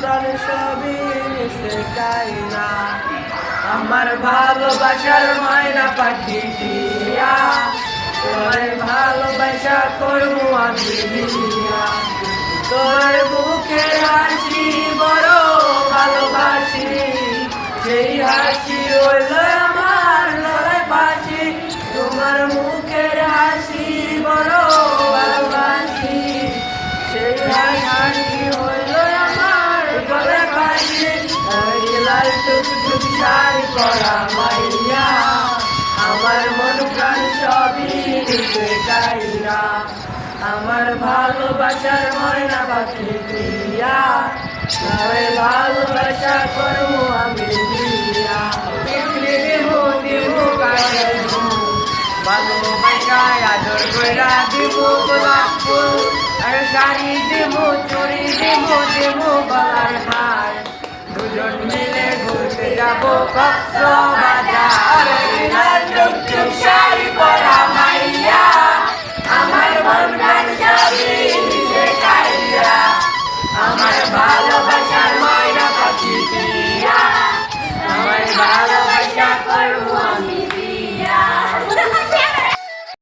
প্রাণ সবই নিছে কাইনা আমার ভালোবাসার ময়না পাখি দিয়া তোমার ভালোবাসা করব আমি দিয়া তোমার মুখে হাসি বড় ভালোবাসি, সেই হাসি হইল শাড়ি পরা মাইয়া। আমার মন প্রাণ সবই দিতে চাইরা আমার ভালোবাসার ময়না পাখি প্রিয়া। তবে ভালোবাসা করব আমি দিয়া দিব দিব কাছে ভালোবাসায় আদর কইরা দিব গোলাপ ফুল। আর শাড়ি দিব দিব দিব আমার মন